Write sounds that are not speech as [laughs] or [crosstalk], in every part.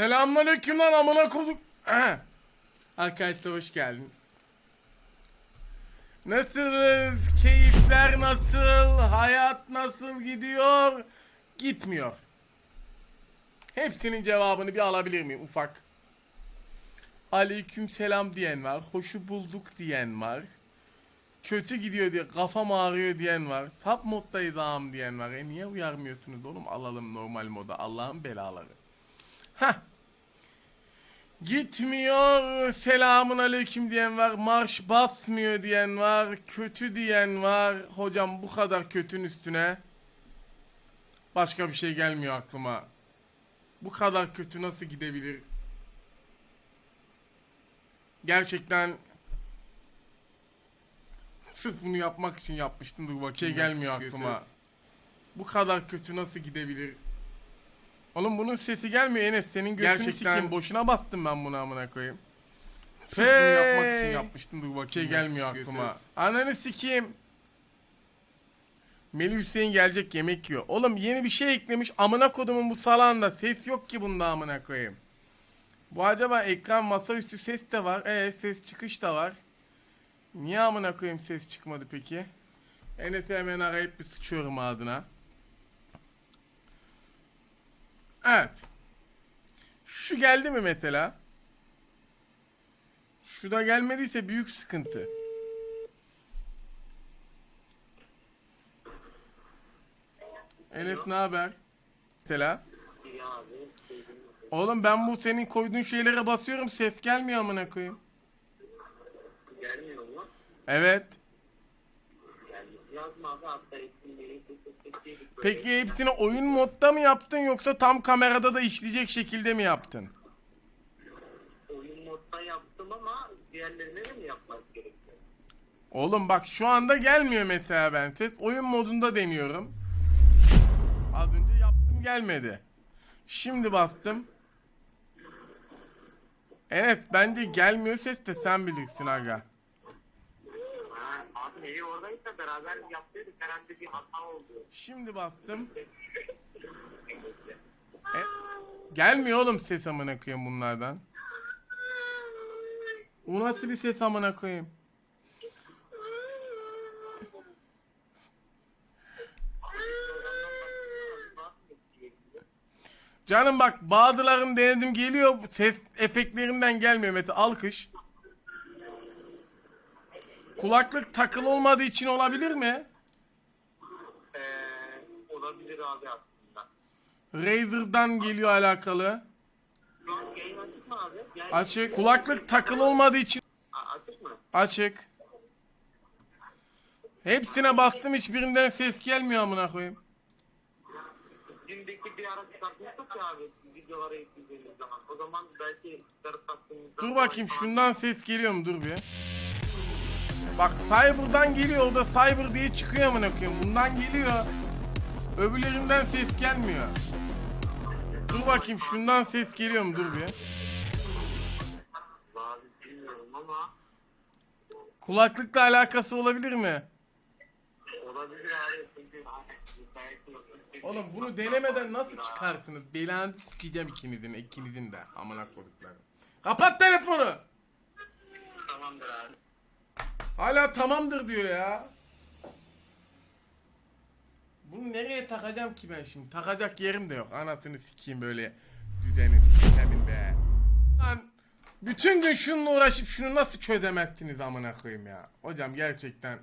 Selamünaleyküm lan amına koduk. [clears throat] Arkadaşlar hoş geldin. Nasılsınız? Keyifler nasıl? Hayat nasıl gidiyor? Gitmiyor. Hepsinin cevabını bir alabilir miyim ufak? Aleyküm selam diyen var. Hoşu bulduk diyen var. Kötü gidiyor diye kafam ağrıyor diyen var. Tap moddayız ağam diyen var. E niye uyarmıyorsunuz oğlum? Alalım normal moda. Allah'ın belaları. Hah. Gitmiyor selamun aleyküm diyen var. Marş basmıyor diyen var. Kötü diyen var. Hocam bu kadar kötünün üstüne. Başka bir şey gelmiyor aklıma. Bu kadar kötü nasıl gidebilir? Gerçekten sırf bunu yapmak için yapmıştım. Dur bak şey gelmiyor aklıma. Bu kadar kötü nasıl gidebilir? Oğlum bunun sesi gelmiyor Enes senin götünü Gerçekten- sikeyim. Boşuna bastım ben bunu amına koyayım. Sırf bunu yapmak için yapmıştım. Dur bak şey gelmiyor Götür. aklıma. Ananı sikeyim. Melih Hüseyin gelecek yemek yiyor. Oğlum yeni bir şey eklemiş. Amına kodumun bu salağında ses yok ki bunda amına koyayım. Bu acaba ekran masaüstü ses de var. E ses çıkış da var. Niye amına koyayım ses çıkmadı peki? Enes'i hemen arayıp bir sıçıyorum adına. Evet. Şu geldi mi mesela? Şu da gelmediyse büyük sıkıntı. Enes ne haber? Mesela. Oğlum ben bu senin koyduğun şeylere basıyorum ses gelmiyor amına koyayım. Gelmiyor mu? Evet. Yazma abi Peki hepsini oyun modda mı yaptın yoksa tam kamerada da işleyecek şekilde mi yaptın? oyun modda yaptım ama diğerlerine de mi yapmak gerekiyor? Oğlum bak şu anda gelmiyor mesela ben ses. Oyun modunda deniyorum. Az önce yaptım gelmedi. Şimdi bastım. Evet bence gelmiyor ses de sen bilirsin aga. Melih oradaysa beraber yaptıydık herhalde bir hata oldu. Şimdi bastım. E, gelmiyor oğlum ses amına koyayım bunlardan. O nasıl bir ses amına koyayım? Canım bak bazılarını denedim geliyor ses efektlerinden gelmiyor Mete alkış. Kulaklık takılı olmadığı için olabilir mi? Ee, olabilir abi aslında. Razer'dan geliyor alakalı. Şu an yayın açık mı abi? Yayın Açık. Kulaklık takılı olmadığı için A- açık mı? açık. Hepsine bastım hiçbirinden ses gelmiyor amına koyayım. Şimdiki bir ara çıkartmıştık ya abi videoları ekleyeceğimiz zaman. O zaman belki çıkarıp baktığımızda... Dur bakayım şundan ses geliyor mu dur bir. Bak Cyber'dan geliyor o da Cyber diye çıkıyor amına koyayım. Bundan geliyor. Öbürlerinden ses gelmiyor. Dur bakayım şundan ses geliyor mu dur bir. Kulaklıkla alakası olabilir mi? Oğlum bunu denemeden nasıl çıkarsınız? Belanı sikeceğim ikinizin, ikinizin de. Amına koduklarım. Kapat telefonu. Tamamdır abi. Hala tamamdır diyor ya. Bunu nereye takacağım ki ben şimdi? Takacak yerim de yok. Anasını sikeyim böyle düzenin, sistemin be. Lan bütün gün şununla uğraşıp şunu nasıl çözemezsiniz amına koyayım ya. Hocam gerçekten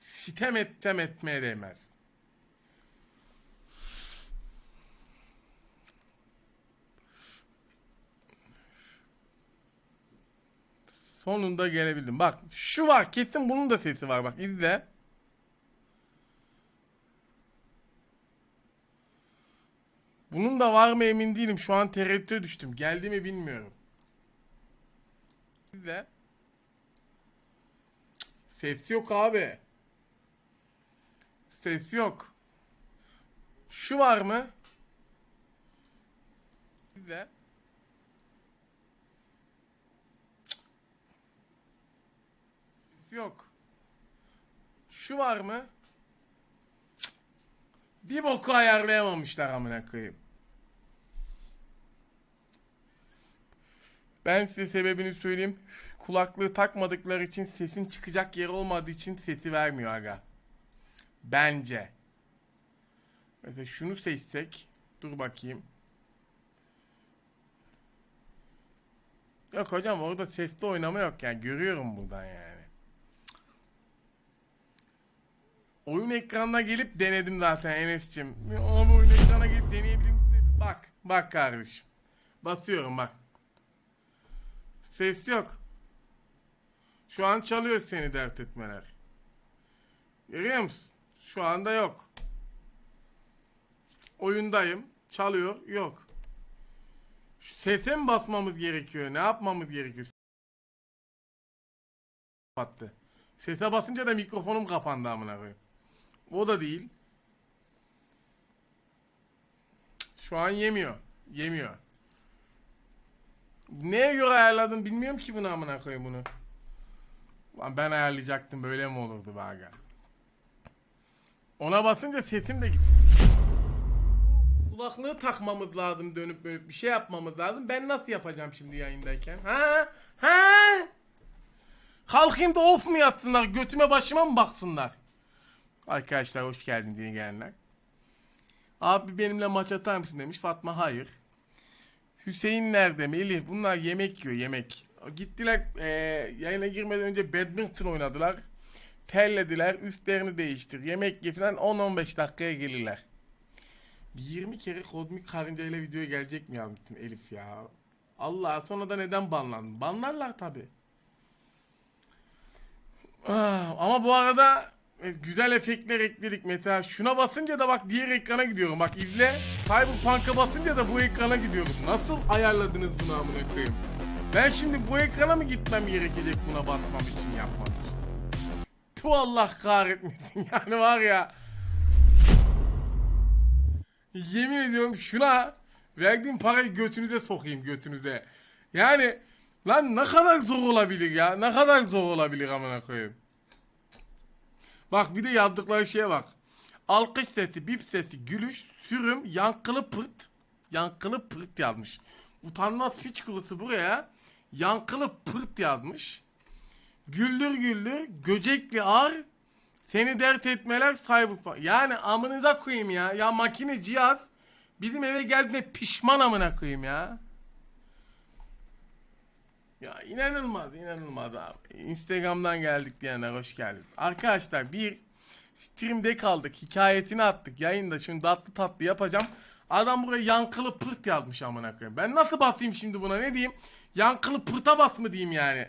sitem etsem etmeye değmez. Sonunda gelebildim. Bak şu var kesin bunun da sesi var bak izle. Bunun da var mı emin değilim. Şu an tereddüte düştüm. Geldi mi bilmiyorum. İzle. Ses yok abi. Ses yok. Şu var mı? İzle. Yok. Şu var mı? Bir boku ayarlayamamışlar amına koyayım. Ben size sebebini söyleyeyim. Kulaklığı takmadıkları için sesin çıkacak yer olmadığı için sesi vermiyor aga. Bence. Mesela şunu seçsek. Dur bakayım. Yok hocam orada sesli oynama yok yani. Görüyorum buradan yani. Oyun ekranına gelip denedim zaten Enes'cim. Ama oyun ekranına gelip deneyebilir misin? Bak. Bak kardeşim. Basıyorum bak. Ses yok. Şu an çalıyor seni dert etmeler. Görüyor musun? Şu anda yok. Oyundayım. Çalıyor. Yok. Şu sese mi basmamız gerekiyor? Ne yapmamız gerekiyor? Kapattı. Sese basınca da mikrofonum kapandı amına koyayım. O da değil. Şu an yemiyor. Yemiyor. Neye göre ayarladın bilmiyorum ki bunu amına koyayım bunu. Lan ben ayarlayacaktım böyle mi olurdu be aga? Ona basınca sesim de gitti. Kulaklığı takmamız lazım dönüp dönüp bir şey yapmamız lazım. Ben nasıl yapacağım şimdi yayındayken? Ha? Ha? Kalkayım da of mu yatsınlar? Götüme başıma mı baksınlar? Arkadaşlar hoş geldiniz yeni gelenler. Abi benimle maç atar mısın demiş. Fatma hayır. Hüseyin nerede? Melih bunlar yemek yiyor yemek. Gittiler eee, yayına girmeden önce badminton oynadılar. Terlediler. Üstlerini değiştir. Yemek ye falan 10-15 dakikaya gelirler. 20 kere kozmik karınca ile video gelecek mi yazmışsın Elif ya? Allah sonra da neden banlandın? Banlarlar tabi. Ah, ama bu arada e, güzel efektler ekledik mesela. Şuna basınca da bak diğer ekrana gidiyorum. Bak izle. Cyberpunk'a basınca da bu ekrana gidiyorum. Nasıl ayarladınız bunu amına koyayım? Ben şimdi bu ekrana mı gitmem gerekecek buna basmam için yapmam için? Tu Allah kahretmesin [laughs] yani var ya. Yemin ediyorum şuna verdiğim parayı götünüze sokayım götünüze. Yani lan ne kadar zor olabilir ya? Ne kadar zor olabilir amına koyayım? Bak bir de yazdıkları şeye bak. Alkış sesi, bip sesi, gülüş, sürüm, yankılı pırt. Yankılı pırt yazmış. Utanmaz piç kurusu buraya yankılı pırt yazmış. Güldür güldür, göcekli ar, seni dert etmeler cyberpunk. Yani amınıza koyayım ya. Ya makine cihaz bizim eve geldiğinde pişman amına koyayım ya. Ya inanılmaz inanılmaz abi. Instagram'dan geldik diyenler hoş geldiniz. Arkadaşlar bir streamde kaldık. Hikayetini attık. Yayında şimdi tatlı tatlı yapacağım. Adam buraya yankılı pırt yazmış amına koyayım. Ben nasıl basayım şimdi buna ne diyeyim? Yankılı pırta bas mı diyeyim yani?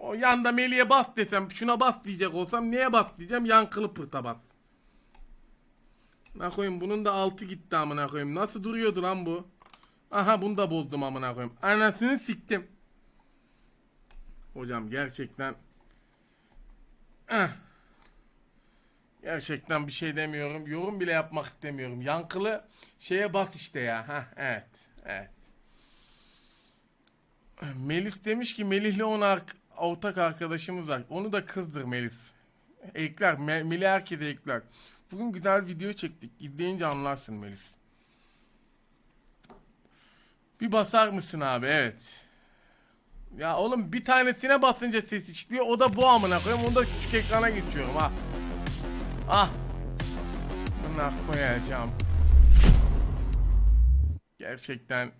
O yanda Melih'e bas desem şuna bas diyecek olsam neye bas diyeceğim? Yankılı pırta bas. Ne koyayım bunun da altı gitti amına koyayım. Nasıl duruyordu lan bu? Aha bunu da bozdum amına koyayım. Anasını siktim. Hocam gerçekten Eh. Gerçekten bir şey demiyorum. Yorum bile yapmak istemiyorum. Yankılı şeye bas işte ya. Ha evet. Evet. Melis demiş ki Melih'le on ark- ortak arkadaşımız var. Onu da kızdır Melis. Ekler. Me- Melih herkese ekler. Bugün güzel video çektik. İzleyince anlarsın Melis. Bir basar mısın abi? Evet. Ya oğlum bir tanesine basınca ses işliyor. O da bu amına koyayım. Onu da küçük ekrana geçiyorum ha. Ah. Buna koyacağım. Gerçekten.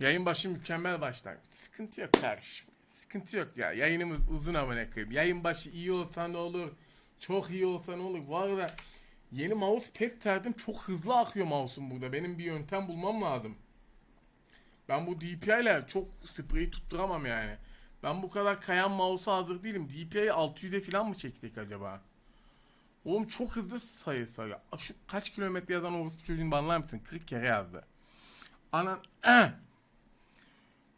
Yayın başı mükemmel başlangıç. Sıkıntı yok kardeşim. Sıkıntı yok ya. Yayınımız uzun amına koyayım. Yayın başı iyi olsa ne olur? Çok iyi olsa ne olur? Bu arada yeni mouse pek terdim. Çok hızlı akıyor mouse'um burada. Benim bir yöntem bulmam lazım. Ben bu DPI ile çok spreyi tutturamam yani. Ben bu kadar kayan mouse'a hazır değilim. DPI'yi 600'e falan mı çeksek acaba? Oğlum çok hızlı sayı sayı. Şu kaç kilometre yazan orospu çocuğunu banlar mısın? 40 kere yazdı. Anan eh!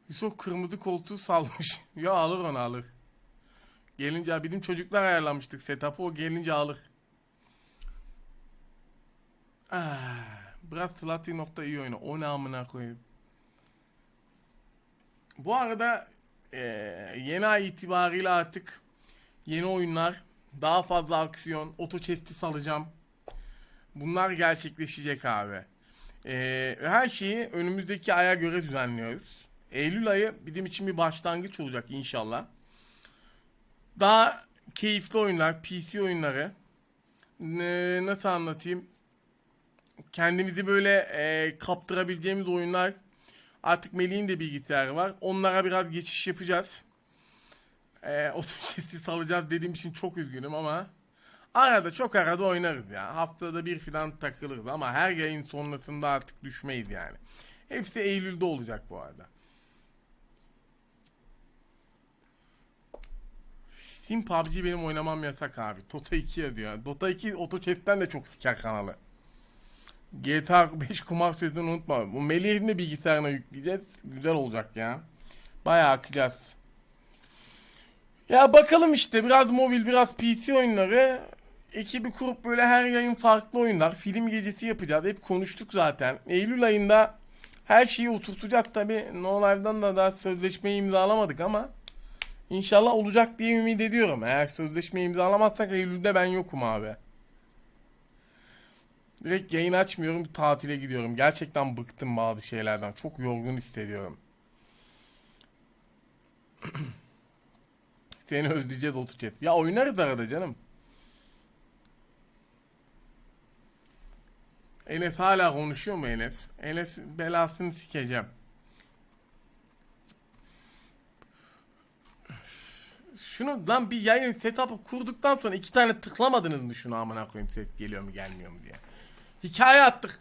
Yusuf kırmızı koltuğu salmış. [laughs] ya alır onu alır. Gelince bizim çocuklar ayarlamıştık setup'ı o gelince alır. Ah, biraz Slati nokta iyi oyna. O ne amına koyayım. Bu arada eee, yeni ay itibariyle artık yeni oyunlar, daha fazla aksiyon, oto chest'i salacağım. Bunlar gerçekleşecek abi. Ee, her şeyi önümüzdeki aya göre düzenliyoruz. Eylül ayı bizim için bir başlangıç olacak inşallah. Daha keyifli oyunlar, PC oyunları. Ne- nasıl anlatayım? Kendimizi böyle e, kaptırabileceğimiz oyunlar. Artık Melih'in de bilgisayarı var. Onlara biraz geçiş yapacağız. E, [laughs] o salacağız dediğim için çok üzgünüm ama arada çok arada oynarız ya. Haftada bir filan takılırız ama her yayın sonrasında artık düşmeyiz yani. Hepsi Eylül'de olacak bu arada. Steam PUBG benim oynamam yasak abi. Dota 2 yazıyor. Dota 2 AutoChat'ten de çok siker kanalı. GTA 5 kumar sözünü unutma. Bu Melih'in de bilgisayarına yükleyeceğiz. Güzel olacak ya. Bayağı akacağız. Ya bakalım işte biraz mobil biraz PC oyunları. Ekibi kurup böyle her yayın farklı oyunlar. Film gecesi yapacağız. Hep konuştuk zaten. Eylül ayında her şeyi oturtacağız tabi. No Live'dan da daha sözleşmeyi imzalamadık ama İnşallah olacak diye ümit ediyorum. Eğer sözleşme imzalamazsak Eylül'de ben yokum abi. Direkt yayın açmıyorum, tatile gidiyorum. Gerçekten bıktım bazı şeylerden. Çok yorgun hissediyorum. [clears throat] Seni özleyeceğiz Otuchat. Ya oynarız arada canım. Enes hala konuşuyor mu Enes? Enes belasını sikeceğim. Şunu lan bir yayın setup'ı kurduktan sonra iki tane tıklamadınız mı şunu amına koyayım ses geliyor mu gelmiyor mu diye. Hikaye attık.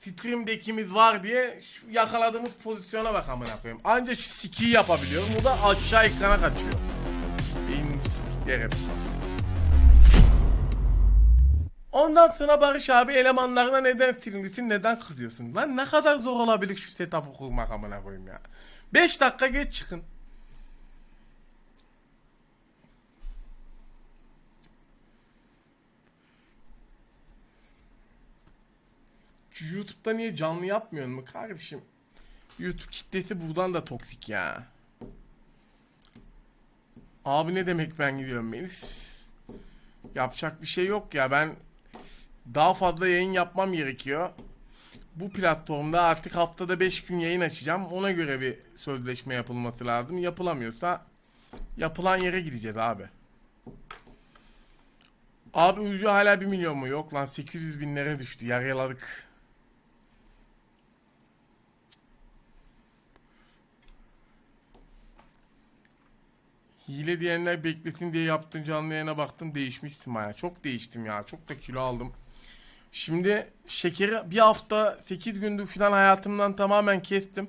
Stream'dekimiz var diye şu yakaladığımız pozisyona bak amına koyayım. Anca şu sikiyi yapabiliyorum. O da aşağı ekrana kaçıyor. Beyin siktikleri. Ondan sonra Barış abi elemanlarına neden sinirlisin neden kızıyorsun? Lan ne kadar zor olabilir şu setup'ı kurmak amına koyayım ya. 5 dakika geç çıkın. YouTube'da niye canlı yapmıyorsun mu kardeşim? YouTube kitlesi buradan da toksik ya. Abi ne demek ben gidiyorum Melis? Yapacak bir şey yok ya ben daha fazla yayın yapmam gerekiyor. Bu platformda artık haftada 5 gün yayın açacağım. Ona göre bir sözleşme yapılması lazım. Yapılamıyorsa yapılan yere gideceğiz abi. Abi ucu hala 1 milyon mu? Yok lan 800 binlere düştü. Yarıladık. Hile diyenler beklesin diye yaptığın canlı yayına baktım değişmişsin baya. Çok değiştim ya. Çok da kilo aldım. Şimdi şekeri bir hafta 8 gündür falan hayatımdan tamamen kestim.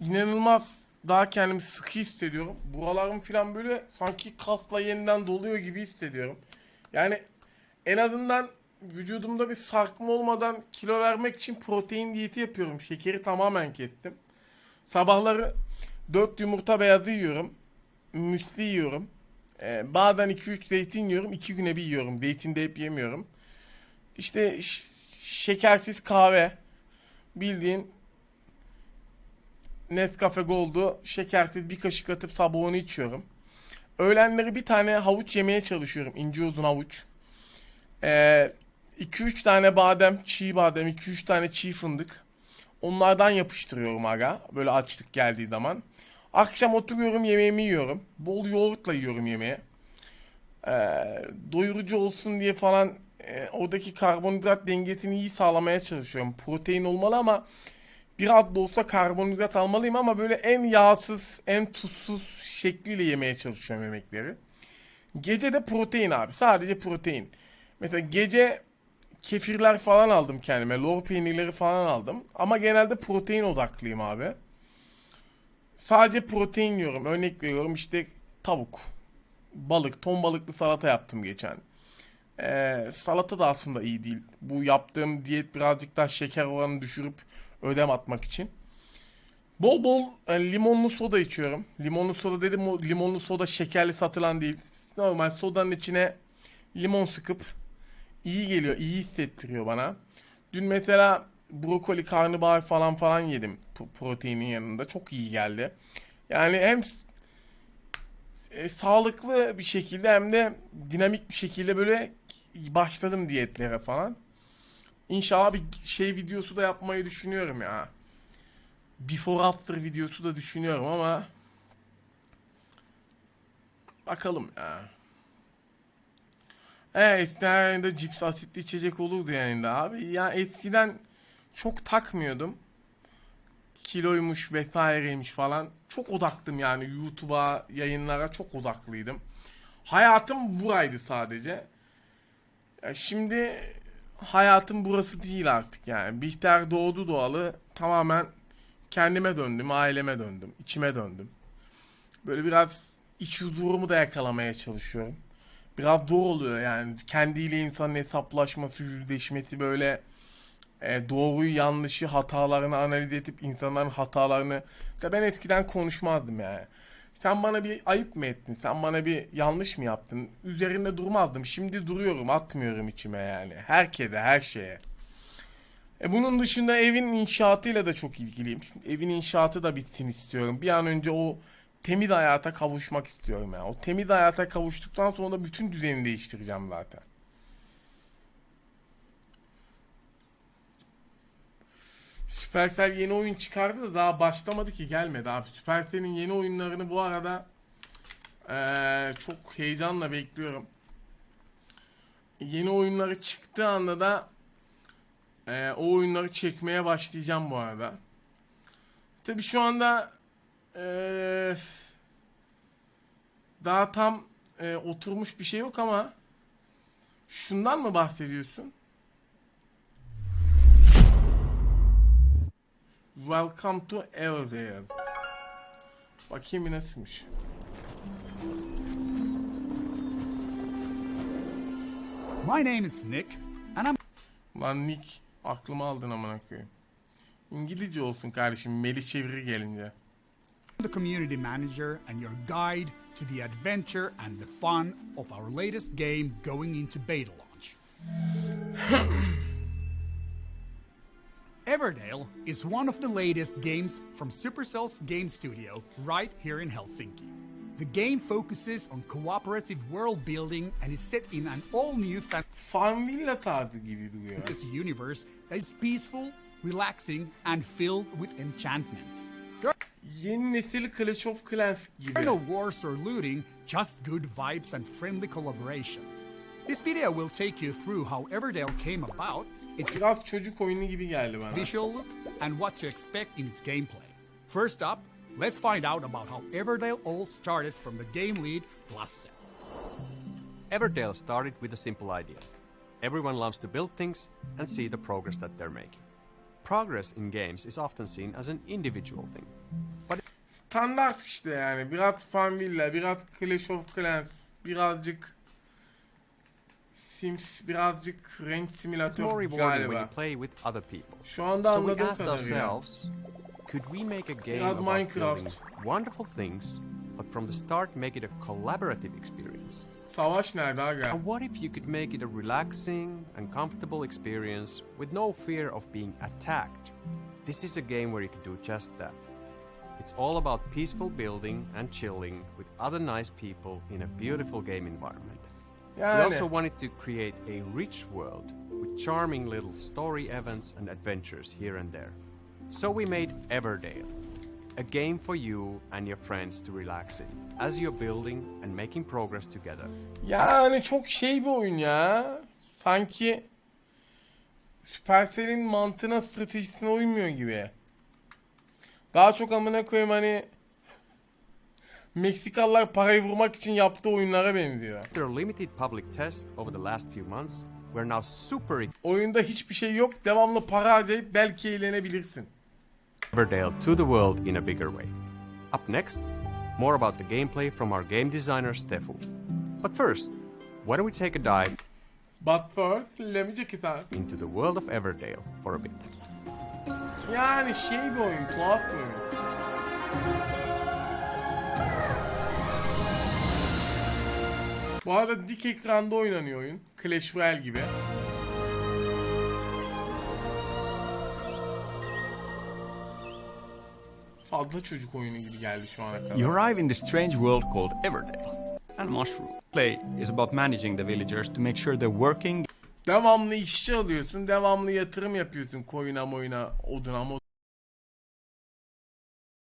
İnanılmaz daha kendimi sıkı hissediyorum. Buralarım falan böyle sanki kasla yeniden doluyor gibi hissediyorum. Yani en azından vücudumda bir sarkma olmadan kilo vermek için protein diyeti yapıyorum. Şekeri tamamen kestim. Sabahları 4 yumurta beyazı yiyorum. Müsli yiyorum. Ee, bazen 2-3 zeytin yiyorum. 2 güne bir yiyorum. Zeytin de hep yemiyorum. İşte şekersiz kahve. Bildiğin Nescafe Gold'u şekersiz bir kaşık atıp sabah onu içiyorum. Öğlenleri bir tane havuç yemeye çalışıyorum. ince uzun havuç. 2-3 tane badem, çiğ badem, 2-3 tane çiğ fındık. Onlardan yapıştırıyorum aga. Böyle açlık geldiği zaman. Akşam oturuyorum yemeğimi yiyorum. Bol yoğurtla yiyorum yemeği. Ee, doyurucu olsun diye falan e, oradaki karbonhidrat dengesini iyi sağlamaya çalışıyorum. Protein olmalı ama biraz da olsa karbonhidrat almalıyım ama böyle en yağsız, en tuzsuz şekliyle yemeye çalışıyorum yemekleri. Gece de protein abi. Sadece protein. Mesela gece kefirler falan aldım kendime. Lor peynirleri falan aldım. Ama genelde protein odaklıyım abi. Sadece protein yiyorum. Örnek veriyorum işte tavuk, balık, ton balıklı salata yaptım geçen. Ee, salata da aslında iyi değil. Bu yaptığım diyet birazcık daha şeker oranını düşürüp ödem atmak için. Bol bol e, limonlu soda içiyorum. Limonlu soda dedim o limonlu soda şekerli satılan değil. Normal sodanın içine limon sıkıp iyi geliyor, iyi hissettiriyor bana. Dün mesela brokoli, karnabahar falan falan yedim pro- proteinin yanında. Çok iyi geldi. Yani hem e, sağlıklı bir şekilde hem de dinamik bir şekilde böyle başladım diyetlere falan. İnşallah bir şey videosu da yapmayı düşünüyorum ya. Before after videosu da düşünüyorum ama bakalım ya. Evet eskiden yanında cips asitli içecek olurdu yanında abi. Ya eskiden çok takmıyordum. Kiloymuş vesaireymiş falan. Çok odaklım yani YouTube'a, yayınlara çok odaklıydım. Hayatım buraydı sadece. Ya şimdi hayatım burası değil artık yani. Bihter doğdu doğalı tamamen kendime döndüm, aileme döndüm, içime döndüm. Böyle biraz iç huzurumu da yakalamaya çalışıyorum. Biraz zor oluyor yani kendiyle insanın hesaplaşması, yüzleşmesi böyle e, doğruyu yanlışı hatalarını analiz edip insanların hatalarını Ya ben eskiden konuşmazdım yani. Sen bana bir ayıp mı ettin? Sen bana bir yanlış mı yaptın? Üzerinde durmazdım. Şimdi duruyorum, atmıyorum içime yani. Herkese, her şeye. E bunun dışında evin inşaatıyla da çok ilgiliyim. Şimdi evin inşaatı da bitsin istiyorum. Bir an önce o temiz hayata kavuşmak istiyorum yani. O temiz hayata kavuştuktan sonra da bütün düzeni değiştireceğim zaten. Supercell yeni oyun çıkardı da daha başlamadı ki gelmedi abi. Supercell'in yeni oyunlarını bu arada eee, çok heyecanla bekliyorum. Yeni oyunları çıktığı anda da eee, o oyunları çekmeye başlayacağım bu arada. Tabi şu anda eee, daha tam eee, oturmuş bir şey yok ama şundan mı bahsediyorsun? Welcome to Everdale. Bakayım bir nasılmış. My name is Nick, and I'm Lan Nick aklımı aldın amına koyayım. İngilizce olsun kardeşim Melih çeviri gelince. the community manager and your guide to the adventure and the fun of our latest game going into beta launch. [clears throat] Everdale is one of the latest games from Supercell's game studio right here in Helsinki. The game focuses on cooperative world building and is set in an all new Farmvilla tarzı gibi duruyor. fantasy universe that is peaceful, relaxing, and filled with enchantment. There Yeni nesil Clash of Clans are no wars or looting, just good vibes and friendly collaboration. This video will take you through how Everdale came about, its Biraz çocuk oyunu gibi geldi bana. visual look, and what to expect in its gameplay. First up, let's find out about how Everdale all started from the game lead Lasse. Everdale started with a simple idea. Everyone loves to build things and see the progress that they're making. Progress in games is often seen as an individual thing. But Standart işte yani. Biraz Farmvilla, biraz Clash of Clans, birazcık Sims, birazcık renk it's simülatör rewarding when you galiba. play with other people. Şu anda So we anladığım asked kadarıyla. ourselves, could we make a game Biraz about Minecraft. building wonderful things, but from the start make it a collaborative experience? Savaş nerede aga? And what if you could make it a relaxing and comfortable experience with no fear of being attacked? This is a game where you can do just that. It's all about peaceful building and chilling with other nice people in a beautiful game environment. We Yani also wanted to create a rich world with charming little story events and adventures here and there. So we made Everdale, a game for you and your friends to relax in as you're building and making progress together. Yani çok şey bir oyun ya. Sanki Supercell'in mantığına stratejisine uymuyor gibi. Daha çok amına koyayım hani Meksikalılar parayı vurmak için yaptığı oyunlara benziyor. Limited public test over the last few months, we're now super Oyunda hiçbir şey yok. Devamlı para harcayıp belki eğlenebilirsin. Everdale to the world in a bigger way. Up next, more about the gameplay from our game designer Stefu. But first, why don't we take a dive But first, let me check it out. into the world of Everdale for a bit? Yani şey bir oyun, tuhaf bir oyun. Bu arada dik ekranda oynanıyor oyun. Clash Royale gibi. Fazla çocuk oyunu gibi geldi şu ana kadar. You arrive in the strange world called Everdale. and mushroom. Play is about managing the villagers to make sure they're working Devamlı işçi alıyorsun, devamlı yatırım yapıyorsun koyuna moyuna, oduna